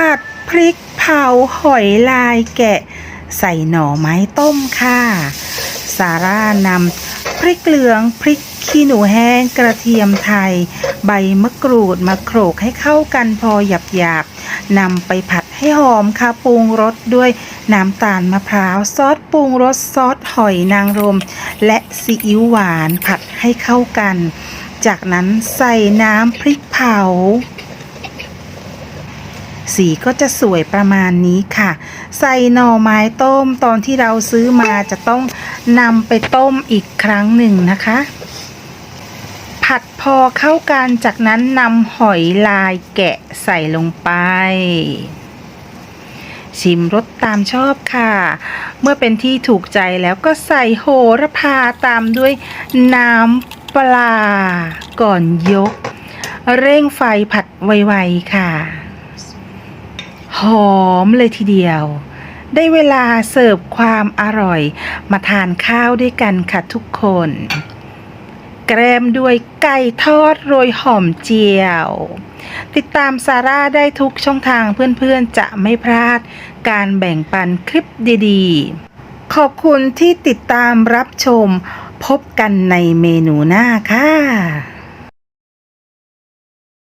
ผัดพริกเผาหอยลายแกะ ใส่หน่อไม้ต้มค่ะ ซาร่านำพริกเหลืองพริกขี้หนูแห้งกระเทียมไทย ใบมะกรูดมาโขลกให้เข้ากันพอหยาบๆนำไปผัดให้หอมค่ะปรุงรสด้วยน้ำตาลมะพร้าวซอสปรุงรสซอสหอยนางรม และซีอิ๊วหวานผัดให้เข้ากัน จากนั้นใส่น้ำพริกเผา สีก็จะสวยประมาณนี้ค่ะ ใส่หน่อไม้ต้มตอนที่เราซื้อมาจะต้องนำไปต้มอีกครั้งหนึ่งนะคะ ผัดพอเข้ากันจากนั้นนำหอยลายแกะใส่ลงไปชิมรสตามชอบค่ะ เมื่อเป็นที่ถูกใจแล้วก็ใส่โหระพาตามด้วยน้ำปลาก่อนยก เร่งไฟผัดไวๆค่ะ หอมเลยทีเดียว ได้เวลาเสิร์ฟความอร่อย มาทานข้าวด้วยกันค่ะทุกคน แกรมด้วยไก่ทอดโรยหอมเจียว ติดตามซาร่าได้ทุกช่องทางเพื่อนๆจะไม่พลาดการแบ่งปันคลิปดีๆ ขอบคุณที่ติดตามรับชม พบกันในเมนูหน้าค่ะ